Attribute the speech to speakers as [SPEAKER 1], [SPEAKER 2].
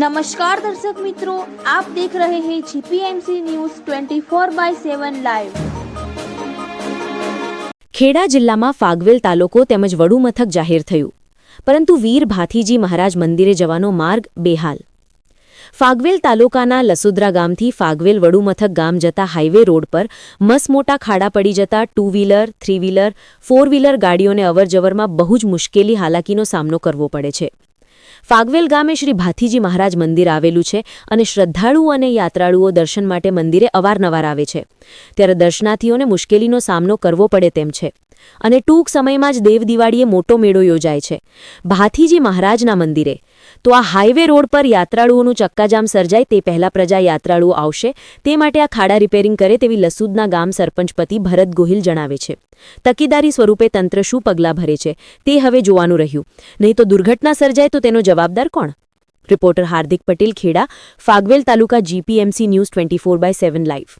[SPEAKER 1] નમસ્કાર દર્શક મિત્રો આપ દેખ રહે હૈ GPMC news 24 by 7 live
[SPEAKER 2] Kheda જિલ્લામાં ફાગવેલ તાલુકો તેમજ વડુ મથક જાહેર થયું. પરંતુ વીર ભાથીજી મહારાજ મંદિરે જવાનો માર્ગ બેહાલ. ફાગવેલ તાલુકાના લસુદ્રા ગામથી ફાગવેલ વડુમથક ગામ જતા હાઇવે રોડ પર મસમોટા ખાડા પડી જતા two wheeler three wheeler four wheeler ગાડીઓને અવરજવરમાં બહુ જ મુશ્કેલી હાલાકીનો સામનો કરવો પડે છે. ફાગવેલ ગામે શ્રી ભાથીજી મહારાજ મંદિર આવેલું છે અને શ્રદ્ધાળુઓ અને યાત્રાળુઓ દર્શન માટે મંદિરે અવારનવાર આવે છે. ત્યારે દર્શનાર્થીઓને મુશ્કેલીનો સામનો કરવો પડે તેમ છે. અને ટૂંક સમયમાં જ દેવ દિવાળીએ મોટો મેળો યોજાય છે. ભાથીજી મહારાજના મંદિરે. તો આ હાઇવે રોડ પર યાત્રાળુઓનું ચક્કાજામ સર્જાય તે પહેલા પ્રજા યાત્રાળુઓ આવશે. તે માટે આ ખાડા રિપેરિંગ કરે તેવી લસુદના ગામ સરપંચપતિ ભરત ગોહિલ જણાવે છે. તકેદારી સ્વરૂપે તંત્ર શું પગલાં ભરે છે તે હવે જોવાનું રહ્યું. નહીં તો દુર્ઘટના સર્જાય તો તેનો જવાબદાર કોણ? Reporter Hardik Patel Kheda, Fagvel taluka GPMC news twenty four by seven live